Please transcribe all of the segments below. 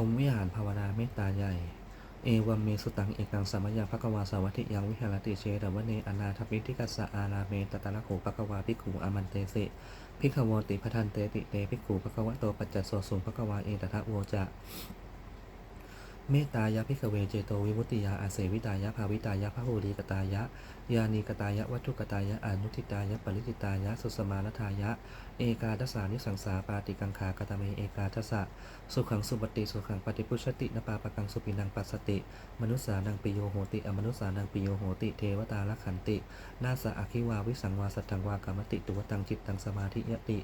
ผมวิหารภาวนาเมตตาใหญ่ เอวัมเมสุตังเอกังสัมมยาภควาสาวัติยังวิหารติเชตวเนอนาทปิทิกัสสะอาราเมตตะละโขภควาภิกขุอามันเตสิภิกขวติพทันเตติเตภิกขุภควะโตปัจจโสสุงภควาเอตทะโวจะ เมตตายะพิกเวเจโตวิมุตติยาอาเสวิตายะภาวิตายะพระโหรีกตายะยานีกตายะวัตถุกตายะอนุทิตายะปริจิตายะสุสมาลทายะ เอกาทสานิสังสาปาติกังขากตเมเอกาทสะสุขังสุปฏิสุขังปฏิพุชตินปาปกังสุปินังปัสสติ มนุษสานังปิโยโหติ อมนุษสานังปิโยโหติเทวตาลขันตินาสะอคิวาวิสังวาสัตถังวากรรมติตุวตังจิตตังสมาธิยติ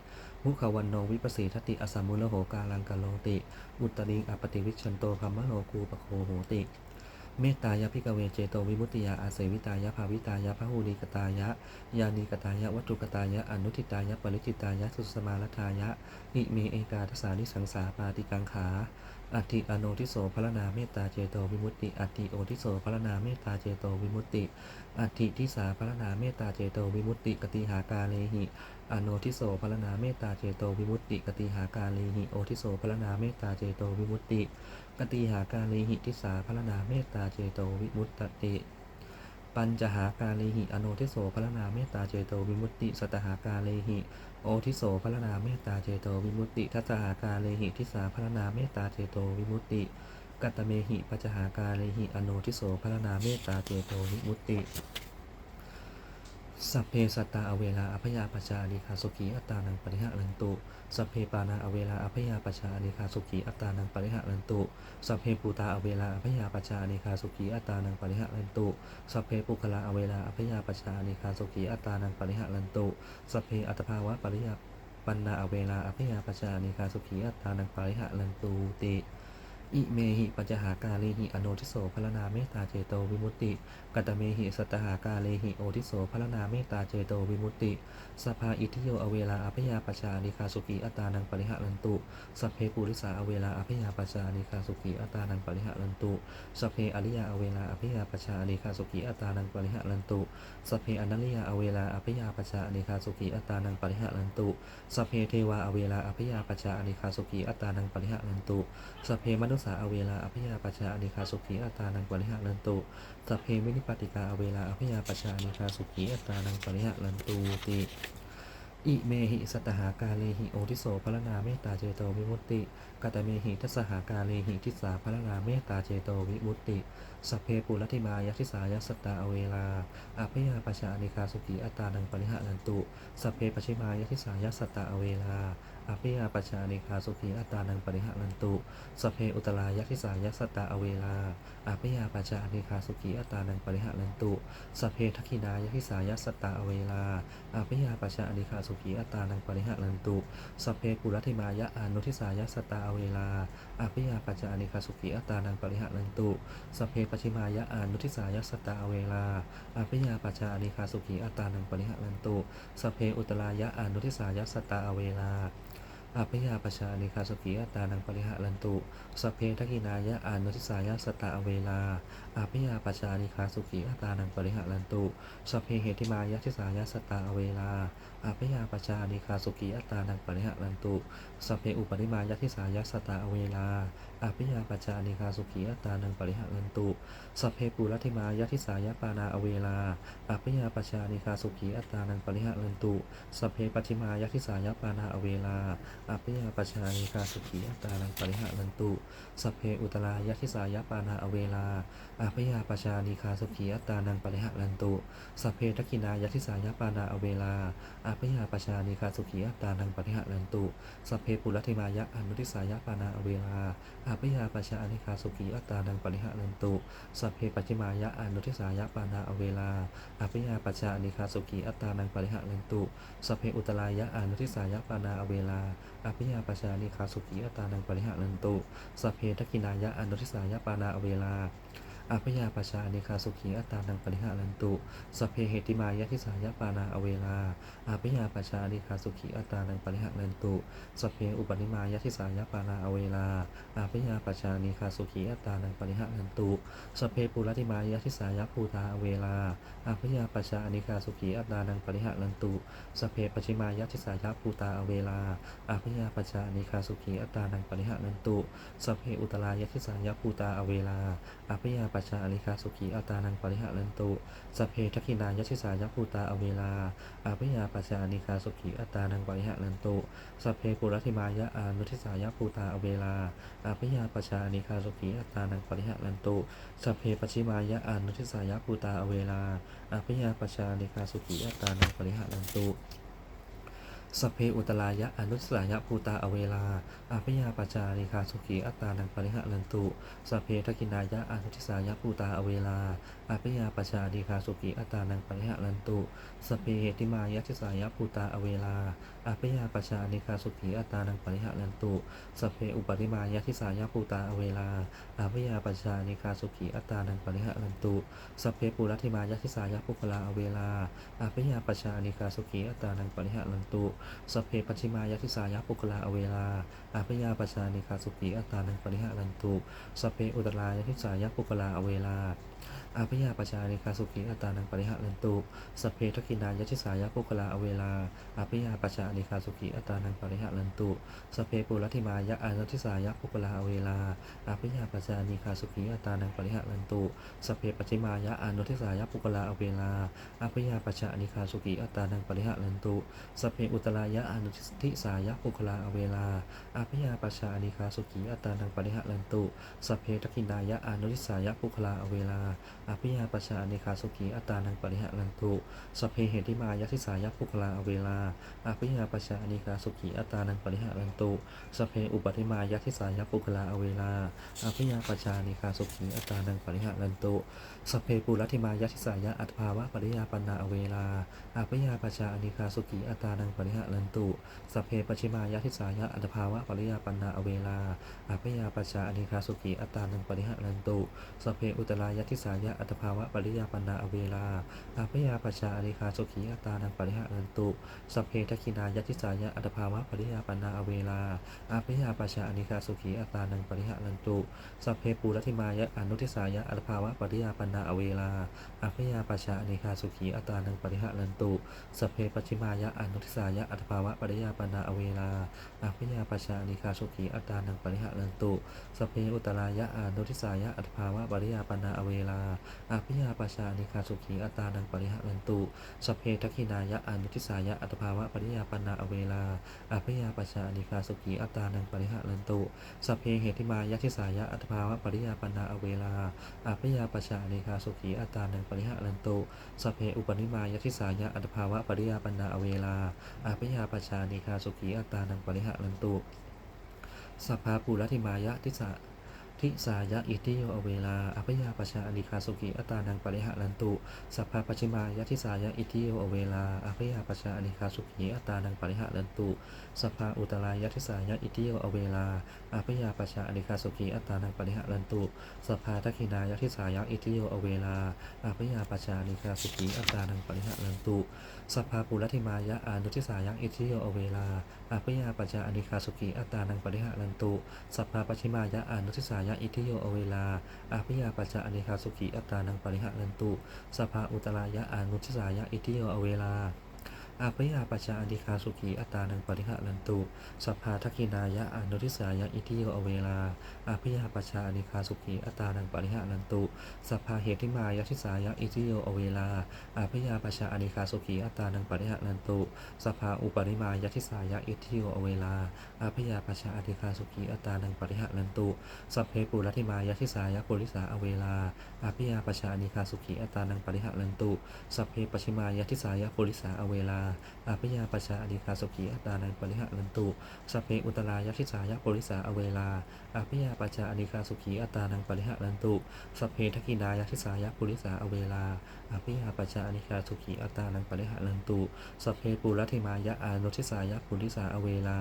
มุขวันโนวิปสีทติอสัมมุลโหกาลังกโลติ อุตริงอปติวิชชันโตคัมมโลกูปโคโหติ เมตตายะพิกเวเจโตวิมุตติยาอาเสวิตายะภาวิตายะพระหูรีกตายะ ยานีกตายะวัตถุกตายะอนุทิตายะปริจิตายะสุสมาลทายะนิเมเอกาทสานิสังสาปาติกังขา อัติอโนทิโสพระนาเมตตาเจโตวิมุตติ อัติโอทิโสพระนาเมตตาเจโตวิมุตติ อัติทิสาพระนาเมตตาเจโตวิมุตติกติหากาเลหิ อโนทิโสพระนาเมตตาเจโตวิมุตติ กติหากาเลหิ โอทิโสพระนาเมตตาเจโตวิมุตติ กติหากาเลหิทิสาพระนาเมตตาเจโตวิมุตติ ปัญจหากาเลหิอโนทิโสพระนาเมตตาเจโตวิมุตติสตหากาเลหิ โอทิโสพระนาเมตตาเจโตวิมุตติ ทัสหากาเลหิทิสาพระนาเมตตาเจโตวิมุตติ กัตตเมหิปัจจหากาเลหิอโนทิโสพระนาเมตตาเจโตวิมุตติ สัพเพสัตตาอเวลาอภยาปชาอนิคาสุขีอัตตานังปริหะรันตุ สัพเพปานาอเวลาอภยาปชาอนิคาสุขีอัตตานังปริหะรันตุ สัพเพปูตาอเวลาอภยาปชาอนิคาสุขีอัตตานังปริหะรันตุ สัพเพปุคลาอเวลาอภยาปชาอนิคาสุขีอัตตานังปริหะรันตุ สัพเพอัตภาวะปริยปันนาอเวลาอภยาปชาอนิคาสุขีอัตตานังปริหะรันตุติ อิเมหิปัจหากาเลหิอโนทิโสพระนาเมตตาเจโตวิมุตติ กัตเมหิสัตหากาเลหิโอทิโสพระนาเมตตาเจโตวิมุตติ สภาอิทิโยอเวลาอภยาปชานิคาสุขีอัตานังปริหะรันตุสัพเพปุริสาอเวลาอภยาปชานิคาสุขีอัตานังปริหะรันตุสัพเพอริยาอเวลาอภยาปชานิคาสุขีอัตานังปริหะรันตุสัพเพอนัลยาอเวลาอภยาปชานิคาสุขีอัตานังปริหะรันตุสัพเพเทวาอเวลาอภยาปชานิคาสุขีอัตานังปริหะรันตุสัพเพมนุสาอเวลาอภิยาปชาอนิคาสุขีอัตานังปริหะรันตุสัพเพมินิปติกาอเวลาอภิยาปชานิคาสุขีอัตานังปริหะรันตุติอิเมหิสัตหากาเลหิโอทิโสพระนาเมตตาเจโตวิมุตติ กตเมหิทัสสหากาเลหิทิสาพระนาเมตตาเจโตวิมุตติสัพเพปุรติมายทิสายสัตตาอเวลาอภยาปชานิคาสุขีอัตตานังปริหะรันตุสัพเพปชิมายทิสายสัตตาอเวลาอภิยาปชานิคาสุขีอัตตานังปริหะรันตุสัพเพอุตรายทิสายสัตตาอเวลาอภิยาปชานิคาสุขีอัตตานังปริหะรันตุสัพเพทักขินายทิสายสัตตาอเวลาอาพยาปชาอนิคาสุขีอัตตานังปริหะรันตุสัพเพปุรัติมายะอนุทิสายะสตตาอเวลาอาพยาปชานิคาสุขีอัตานังปริหะลันตุสเพปชิมายะอานุทิสายะสตาอเวลาอาพยาปชานิคาสุขีอัตานังปริหะลันตุสัพเพอุตลายะอานุทิสายะสตตาอเวลา อาพยาปชานิคาสุขีอัตานังปริหะลันตุสเพทักินายะอานุทิสายะสตาเวลา อาพยาปชานิคาสุกีอัตานังปริหะลันตุสเพเหติมายะทิสายะสตาเวลา อาพยาปชานิคาสุกีอัตานังปริหะลันตุสเพอุปนิมายะทิสายะสตาเวลา อาพยาปชานิคาสุขีอัตตานังปริหะรันตุ สัพเพปุรัติมายะทิสายะปานาอเวลาอาพยาปชานิคาสุขีอัตตานังปริหะรันตุ สัพเพปัชิมายะทิสายะปานาอเวลาอาพยาปชานิคาสุขีอัตตานังปริหะรันตุ สัพเพอุตรายะทิสายะปานาอเวลาอาพยาปชานิคาสุขีอัตตานังปริหะรันตุ สัพเพทักินายะทิสายะปานาอเวลาอาพยาปชานิคาสุขีอัตตานังปริหะรันตุ สัพเพปุรัติมายะอนุทิสายะปานาอเวลาอาพยาปชาอนิคาสุขีอัตตาดังปริหะรันตุสัพเพปัจจิมายะอนุทิสายะปานาอเวลาอาพยาปชาอนิคาสุขีอัตตาดังปริหะรันตุสัพเพอุตลายะอนุทิสายะปานาอเวลาอาพยาปชาอนิคาสุขีอัตตาดังปริหะรันตุสัพเพทักกินายะอนุทิสายะปานาอเวลา อาพยาปชาอเนคาสุขีอัตตานังปริหารันตุสัพเพเหติมายะทิสายปานาอเวลาอาพยาปชาอเนคาสุขีอัตตานังปริหารันตุสัพเพอุปนิมายะทิสายปานาอเวลาอาพยาปชาอเนคาสุขีอัตตานังปริหารันตุสัพเพปุรติมายะทิสายภูตาอเวลาอาพยาปชาอเนคาสุขีอัตตานังปริหารันตุสัพเพปชิมายะทิสายภูตาอเวลาอาพยาปชาอเนคาสุขีอัตตานังปริหารันตุสัพเพอุตรายะทิสายภูตาอเวลาอาพยาปัชชาอริคาสุขีอัตานังปริหะรันตุสเพทักขินายชิสายภูตาอเวลาอาพยาปัชชาอริคาสุขีอัตานังปริหะรันตุสเพปุรธิมายะอานุทิสายภูตาอเวลาอาพยาปัชชาอริคาสุขีอัตานังปริหะรันตุสเพปชิมายะอานุทิสายภูตาอเวลาอาพยาปัชชาอริคาสุขีอัตานังปริหะรันตุ สัพเพอุตลายะอนุสสายะภูตาอเวลาอาพยาปจาริคาสุขีอัตตานังปริหะลันตุสัพเพทักินายะอนุทิสายะภูตาอเวลา อาพยาปจาริคาสุขีอัตานังปริหะรันตุ สเพเหติมายะทิสายภูตาอเวลาอาพยาปจาริคาสุขีอัตานังปริหะรันตุ สเพอุปริมายะทิสายภูตาอเวลาอาพยาปจาริคาสุขีอัตานังปริหะรันตุ สเพปุรัติมายะทิสายะปุคลาอเวลาอาพยาปจาริคาสุขีอัตานังปริหะรันตุ สเพปัจฉิมายะทิสายะปุคลาอเวลาอาพยาปชานิคาสุขีอัตานังปริหะรันตุ สเพอุตรายะทิสายะปุคลาอเวลา อาพยาปชานิคาสุขีอัตานังปริหะรันตุสเพทกินายะทิสายะปุคลาอเวลาอาพยาปชานิคาสุขีอัตานังปริหะรันตุสัพเพปุรธิมายะอานุทิสายะปุคลาอเวลาอาพยาปชานิคาสุขีอัตานังปริหะรันตุสัพเพปัจิมายะอานุทิสายะปุคลาอเวลาอาพยาปชานิคาสุขีอัตานังปริหะรันตุสัพเพอุตรายะอนุทิสายะปุคลาอเวลาอาพยาปชานิคาสุขีอัตานังปริหะรันตุสเพทกินายะอนุทิสายะปุคลาอเวลาอาพยาปชานิคาสุขีอัตานังปริหะรันตุสเพเหติมายะทิสายะปุคลาอเวลาอาพยาปชานิคาสุขีอัตานังปริหะรันตุสเพอุปติมายะทิสายะปุคลาอเวลาอาพยาปชานิคาสุขีอัตานังปริหะรันตุสเพปุรัติมายะทิสายะอัตภาวะปริยาปนาอเวลาอาพยาปชานิคาสุขีอัตานังปริหะรันตุสเพปชิมายะทิสายะอัตภาวะปริยาปนาอเวลาอาพยาปชานิคาสุขีอัตานังปริหะรันตุสเพอุตรายะทิสายะอัตภาวะปริยาปันนาอเวลาอาพยาปชานิคาสุขีอัตานังปริหะรันตุสัพเพทักขินายะทิสายะอัตภาวะปริยาปันนาอเวลาอาพยาปชานิคาสุขีอัตานังปริหะรันตุสัพเพปูรธิมายะอนุทิสายะอัตภาวะปริยาปันนาอเวลาอาพยาปชานิคาสุขีอัตานังปริหะรันตุสัพเพปชิมายะอนุทิสายะอัตภาวะปริยาปันนาอเวลาอาพยาปชานิคาสุขีอัตานังปริหะรันตุสัพเพอุตรายะอนุทิสายะอัตภาวะปริยาปันนาอเวลาอาพยาปชานิคาสุขีอัตานังปริหะรันตุสเพทักขินายะอนุทิสายะอัตภาวะปริยาปนาอเวลาอาพยาปชานิคาสุขีอัตานังปริหะรันตุสเพเหติมายะทิสายะอัตภาวะปริยาปนาอเวลาอาพยาปชานิคาสุขีอัตานังปริหะรันตุสเพอุปนิมายะทิสายะอัตภาวะปริยาปนาอเวลาอาพยาปชานิคาสุขีอัตานังปริหะรันตุสัพพาปุรธิมายะทิสะ ทิสายะอิติโยอเวลาอภยาปชาอนิคาสุกิอัตานังปริหะรันตุสัพพาปชิมายะทิสายะอิติโยอเวลาอภยาปชาอนิคาสุกิอัตานังปริหะรันตุสัพพาอุตรายะทิสายะอิติโยอเวลาอภยาปชาอนิคาสุกิอัตานังปริหะรันตุสัพพาทักขินายะทิสายะอิติโยอเวลาอภยาปชาอนิคาสุกิอัตตานังปริหะรันตุสัพพาปุรัติมายะอานุทิสายังอิทิโยอเวลาอาพยาปัจจาอนิคาสุกิอัตานังปริหะรันตุสัพพาปชิมายะอานุทิสายังอิทิโยอเวลาอาพยาปัจจาอนิคาสุกิอัตานังปริหะรันตุสัพพาอุตรายะอานุทิสายังอิทิโยอเวลา อาพยาปัจจาอนิคาสุขีอัตานังปริหะรันตุสัพพาทักินายะอนุทิสายะอิทิโยอเวลาอาพยาปัจจาอนิคาสุขีอัตานังปริหะรันตุสัพพาเหติมายะทิสายะอิทิโยอเวลาอาพยาปชาอนิคาสุขีอัตานังปริหะนันตุสภาอุปริมายทิสายะอิทิโยอเวลาอาพยาปชาอนิคาสุขีอัตานังปริหะนันตุสัพเพปุรธิมายทิสายะปุริสาอเวลาอาพยาปชาอนิคาสุขีอัตานังปริหะนันตุสัพเพปชิมายทิสายะปุริสาอเวลาอาพยาปชาอนิคาสุขีอัตานังปริหะรันตุสเพอุตรายทิสายะปุริสาอเวลาอาพยาปชาอนิคาสุขีอัตานังปริหะรันตุสเพทักขินายทิสายะปุริสาอเวลาอาพยาปชาอนิคาสุขีอัตานังปริหะรันตุสเพปุรัติมายะอานุทิสายะปุริสาอเวลา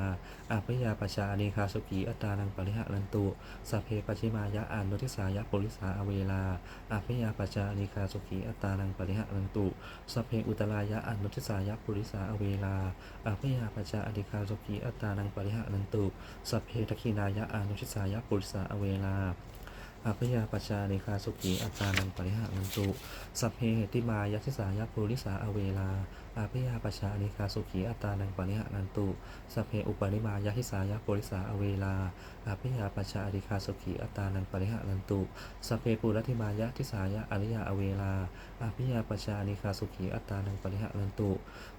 อาพยาปชาอนิคาสุขีอัตานังปริหะรันตุสเพปชิมายะอานุทิสายะปุริสาอเวลาอาพยาปชาอนิคาสุขีอัตานังปริหะรันตุสเพอุตรายะอานุทิสายะปุุริสาอเวลาอาพยาปชาอดิคาสุกีอัตตานังปริหะนันตุสัพเพทคีนายะอนุชิสายะปุริสาอเวลาอาพยาปชาเนคาสุกีอัตานังปริหะนันตุ สัพเพเหติมายะทิสายะปุริสาอเวลา อาพยาปชาเนคาสุขีอัตตานังปริหะนันตุสเพอุปนิมายะทิสายะปุริสาอเวลา อาพยาปชาเนคาสุขีอัตตานังปริหะนันตุสัพเพปุรัติมายะทิสายะอริยาอเวลา อาพยาปชาเนคาสุขีอัตตานังปริหะนันตุ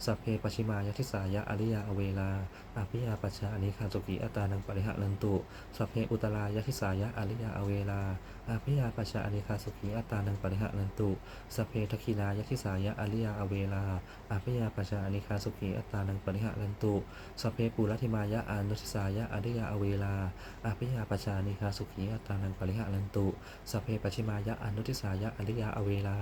สัพเพปชิมายะทิสายะอริยาอเวลา อาพยาปชาเนคาสุขีอัตตานังปริหะนันตุสเพอุตรายะทิสายะอริยาอเวลา อาพยาปชาอนิคาสุขีอัตตานังปริหะนันตุสเพทคินายะทิสายะอริยาอเวลาอาพยาปชาอนิคาสุขีอัตตานังปริหะลันตุสเพปูรัติมายะอานุทิสายะอริยาอเวลาอาพยาปชาอนิคาสุขีอัตตานังปริหะลันตุสเพปชิมายะอนุทิสายะอริยาอเวลา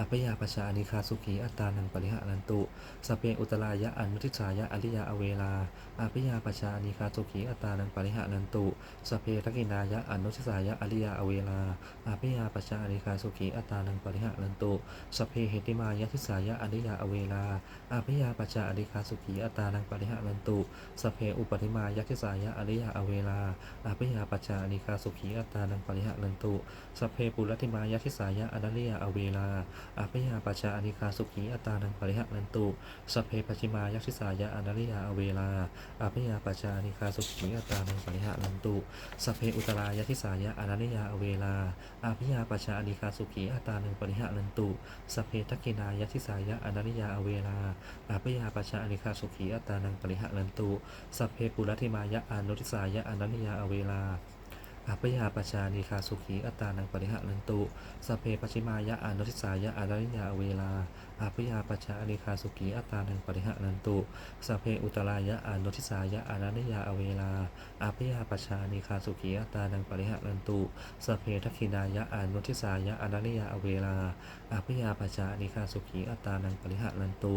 อัปยาปชาอนิคาสุขีอัตานังปริหะนันตุสเพอุตรายะอนุทิสายะอริยาอเวลาอาปยาปชาอนิคาสุขีอัตานังปริหะนันตุสเพทักินายะอนุทิสายะอริยาอเวลาอาปยาปชาอนิคาสุขีอัตานังปริหะนันตุสเพเหติมายะทิสายะอริยาอเวลาอาปยาปชาอนิคาสุขีอัตานังปริหะนันตุสเพอุปติมายะทิสายะอริยาอเวลาอาปยาปชาอนิคาสุขีอัตานังปริหะนันตุสเพปุรติมายะทิสายะอริยาอเวลาอาพยาปชาอนิคาสุขีอัตานังปริหะนันตุสเพปชิมายักษิสายะอนาริยาอเวลาอาพยาปชาอนิคาสุขีอัตานังปริหะนันตุสัพเพอุตรายะทิสายะอนาริยาอเวลาอาพยาปชาอนิคาสุขีอัตานังปริหะนันตุสัพเพทักกินายะทิสายะอนาริยาอเวลาอาพยาปชาอนิคาสุขีอัตานังปริหะนันตุสเพปุรติมายะอนุทิสายะอนาริยาอเวลา อาพยาปชานิคาสุขีอัตานังปริหะนันตุสเพปชิมายะอานุทิสายะอาริยาเวลาอาพยาปชานิคาสุขีอัตานังปริหะนันตุสเพอุตรายะอานุทิสายะอาริยาเวลาอาพยาปชานิคาสุขีอัตานังปริหะนันตุสเพทักขินายะอานุทิสายะอาริยาเวลาอาพยาปชานิคาสุขีอัตตานังปริหะนันตุ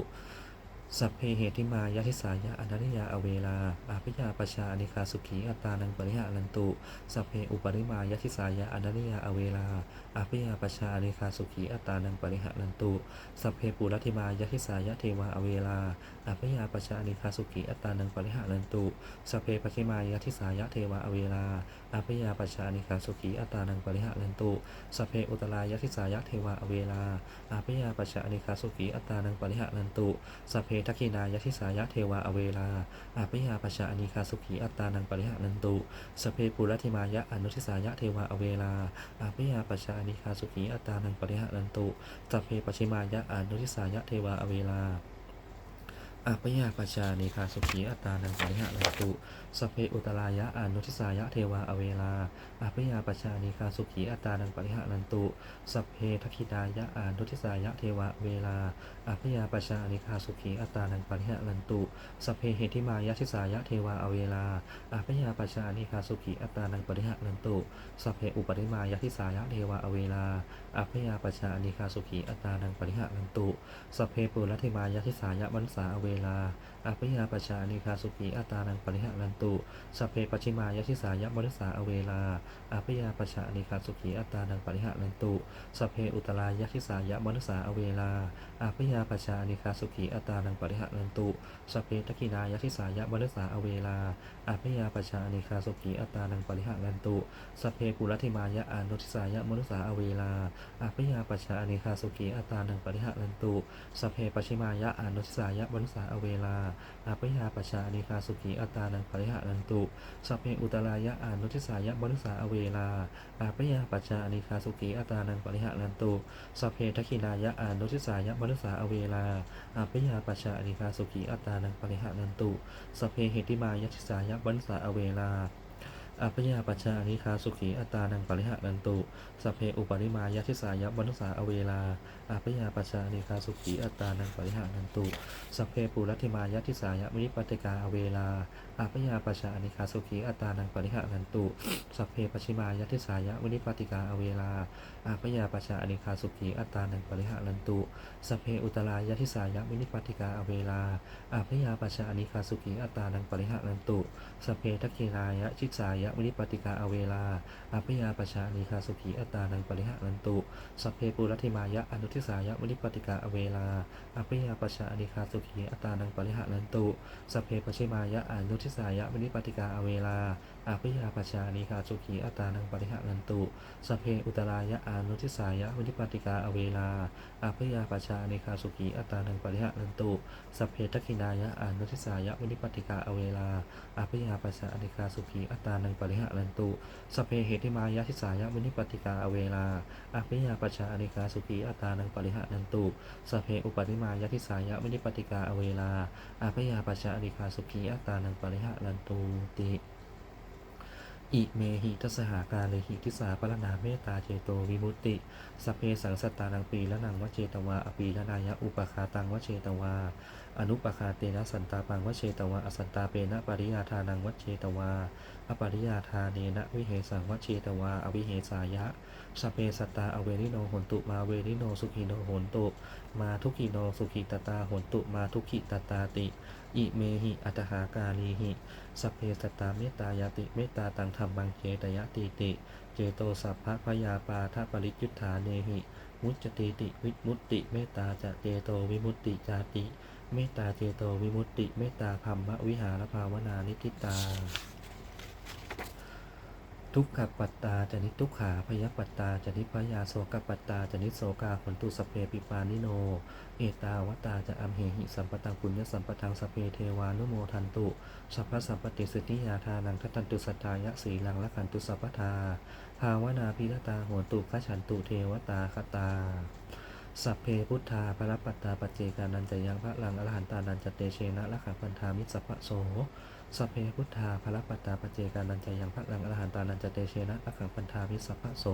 สัพเพเหติมายะทิสายะอนันยาอเวลาอาพยาปชาอนิคาสุขีอัตตานังปริหะนันตุสัพเพอุปริมายะทิสายะอนันยาอเวลาอาพยาปชาอนิคาสุขีอัตตานังปริหะนันตุสัพเพปุรัติมายะทิสายะเทวาอเวลาอาพยาปชาอนิคาสุขีอัตตานังปริหะนันตุสัพเพปชิมายะทิสายะเทวาอเวลาอาพยาปชาอนิคาสุขีอัตานังปริหะนันตุสเพอุตรายะทิสายะเทวาอเวลาอาพยาปชาอนิคาสุขีอัตานังปริหะนันตุสเพทักขินายะทิสายะเทวาอเวลาอาพยาปชาอนิคาสุขีอัตานังปริหะนันตุสเพปุรติมายะอนุทิสายะเทวาอเวลาอาพยาปชาอนิคาสุขีอัตานังปริหะนันตุสเพปชิมายะอนุทิสายะเทวาอเวลา อาพยาปชานิคาสุขีอัตตานังปริหะนันตุสเพอุตรายะอนุทิสายะเทวาอเวลาอาพยาปชานิคาสุขีอัตตานังปริหะนันตุสเพทักขินายะอนุทิสายะเทวาเวลาอาพยาปชานิคาสุขีอัตตานังปริหะนันตุสเพเหติมายะทิสายะเทวาอเวลาอาพยาปชานิคาสุขีอัตตานังปริหะนันตุสเพอุปริมายะทิสายะเทวาอเวลาอาพยาปชานิคาสุขีอัตตานังปริหะนันตุสเพปุรติมายะทิสายะมนุสาอเวลาอภิยาปชานิคาสุขีอัตานังปริหะรันตุสัพเพปชิมายชิสายะมริสาอเวลาอภิยาปชานิคาสุขีอัตานังปริหะรันตุสัพเพอุตลายชิสายะมริสาอเวลาอภิยาปชานิคาสุขีอัตานังปริหะรันตุสัพเพตะกขินายชิสายะมริสาอเวลา อาพยาปชาเนคาสุขีอัตตานังปริหะนันตุสัพเพปุรัติมายะอานุทิสายะมนุสาอเวลาอาพยาปชาเนคาสุขีอัตตานังปริหะนันตุสัพเพปชิมายะอานุทิสายะมนุสาอเวลาอาพยาปชาเนคาสุขีอัตตานังปริหะนันตุสัพเพอุตรายะอานุทิสายะมนุสาอเวลาอาพยาปชาเนคาสุขีอัตตานังปริหะนันตุสัพเพทักขินายะอานุทิสายะมนุสาอเวลาอาพยาปชาเนคาสุขีอัตตานังปริหะนันตุสัพเพเหติมายะทิสายะวันุสาอเวลา อัพยาปัชานิคาสุขีอัตานังปริหะนันตุสเพอุปริมายะทิสายะมนุสาอเวลาอัพยาปัชานิคาสุขีอัตานังปริหะนันตุสัพเพปุรัติมายะทิสายะมินิปติกาอเวลาอัพยาปัชานิคาสุขีอัตานังปริหะนันตุสเพปชิมายะทิสายะมินิปติกาอเวลาอัพยาปัชานิคาสุขีอัตานังปริหะนันตุสเพอุตรายะทิสายะมินิปติกาอเวลาอัพยาปัชานิคาสุขีอัตานังปริหะนันตุสเพทักขินายะชิสายะวินิปติกาอเวลาอัพยาปชานีคาสุขีอัตานังปริหะรันตุสัพเพปุรัติมายะอนุทิสายะวินิปติกาอเวลาอัพยาปชานีคาสุขีอัตานังปริหะรันตุสัพเพปชิมายะอนุทิสายะวินิปติกาอเวลา อัพยาปชานีคาสุขีอัตานังปริหะนันตุสพเพอุตรายะอานุทิสายะวินิปติกาอเวลาอัพยาปชานีคาสุขีอัตานังปริหะนันตุสพเพทักินายะอานุทิสายะวินิปติกาอเวลาอาพยาปัสสะอนิคาสุขีอัตานังปริหะรันตุสพเพเหติมายะทิสายะวินิปติกาอเวลาอาพยาปัสสะอนิคาสุขีอัตานังปริหะรันตุสพเพอุปนิมายะทิสายะวินิปติกาอเวลาอาพยาปัสสะอนิคาสุขีอัตตานังปริหะรันตุติ อิเมหิทัสหาการเลหิทิสาปรณาเมตตาเจโตวิมุตติ สเพสังสตานังปีละนังวเจตวาอปีละนายะอุปคาตังวเจตวา อนุปคาเตนะสันตาปังวเชตวาอสันตาเปนะปริยาทานังวัชเชตวา อปริยาทาเนนะวิเหสังวัชเชตวา อวิเหสายะ สเปสตาอเวริโนหนตุมาเวริโนสุขิโนหนตุ มาทุกิโนสุขิตตาหนตุมาทุกิตตาติ อิเมหิอัตหากาลีหิสพเพสตตาเมตตายาติเมตตาตังธรรมบังเจตยติติ เจโตสัพพะพยาปาทปริยุทธาเนหิมุจติติวิมุตติเมตตาจะเจโตวิมุตติจาติ เมตตาเจโตวิมุตติเมตตาพัมมะวิหารภาวนานิทิตา ทุกขปัตตาจนิทุกขาพยปัตตาจนิพยาโสกปัตตาจนิโสกาผลตุสเพปิปานิโน เอตาวตาจะอัมเหหิสัมปตังปุญญสัมปทังสเพเทวานุโมทันตุสัพพสัมปติสิทธิยาทานังทัตันตุสัทธายะสีลังละขันตุสัพพทา ภาวนาพิรตาโหนตุขฉันตุเทวตาคตาสัพเพพุทธาพระปัตตาปเจกานันจะยังพระลังอรหันตานันจะเตเชนะละขังพันธามิสัพพะโส สัพเพพุทธาพรปัตตาปเจกานันจยังพระลังอรหันตานันจเตเชนะละขังพันธามิสัพพะโส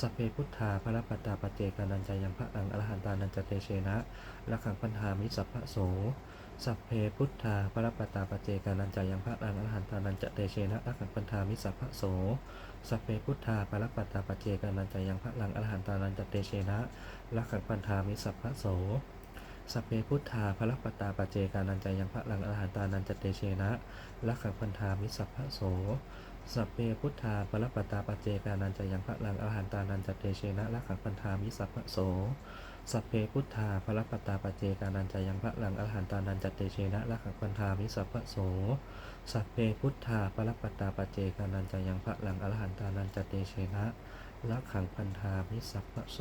สัพเพพุทธาพรปัตตาปเจกานันจยังพระลังอรหันตานันจเตเชนะละขังพันธามิสัพพะโส สัพเพพุทธาพรปัตตาปเจกานันจยังพระลังอรหันตานันจเตเชนะละขังพันธามิสัพพะโส สัพเพพุทธาปรปัตตาปเจกานันจยังพระลังอรหันตานันจเตเชนะลักขังปันธามิสัพพะโส สัพเพพุทธาพระปตาปเจกานันจะยังพระหลังอรหันตานันจเตเชนะลักขังปันธามิสัพพะโสสัพเพพุทธาปรปตาปเจกานันจะยังพระหลังอรหันตานันจเตเชนะลักขังปันธามิสัพพะโสสัพเพพุทธาพระปตาปเจกานันจะยังพระหลังอรหันตานันจเตเชนะลักขังปันธามิสัพพะโสสัพเพพุทธาปรปตาปเจกานันจะยังพระหลังอรหันตานันจเตเชนะละขังพันธามิสัพพะโส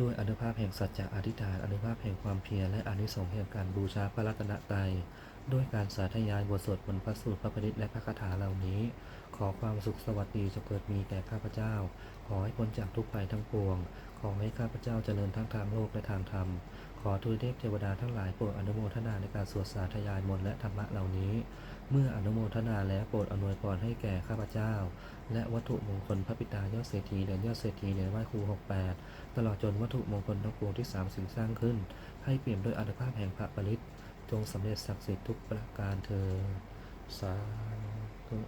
ด้วยอนุภาพแห่งสัจจะอธิษฐานอนุภาพแห่งความเพียรและอนิสงส์แห่งการบูชาพระรัตนตรัยด้วยการสาธยายบทสวดมนต์พระสูตรพระปริตและพระคาถาเหล่านี้ ขอความสุขสวัสดีจะเกิดมีแก่ข้าพเจ้า ขอให้พ้นจากทุกภัยทั้งปวง ขอให้ข้าพเจ้าเจริญทั้งทางโลกและทางธรรม ขอทูลเทพเทวดาทั้งหลายโปรดอนุโมทนาในการสวดสาธยายมนต์และธรรมะเหล่านี้ เมื่ออนุโมทนาแล้วโปรดอำนวยพรให้แก่ข้าพเจ้า และวัตถุมงคลพระปิตายอดเศรษฐีเหรียญยอดเศรษฐีเหรียญไหว้ครู68 ตลอดจนวัตถุมงคลทั้งปวงที่สามสิ่งสร้างขึ้น ให้เปี่ยมด้วยอนุภาพแห่งพระปริตจงสำเร็จศักดิ์สิทธิ์ทุกประการเธอสาธุ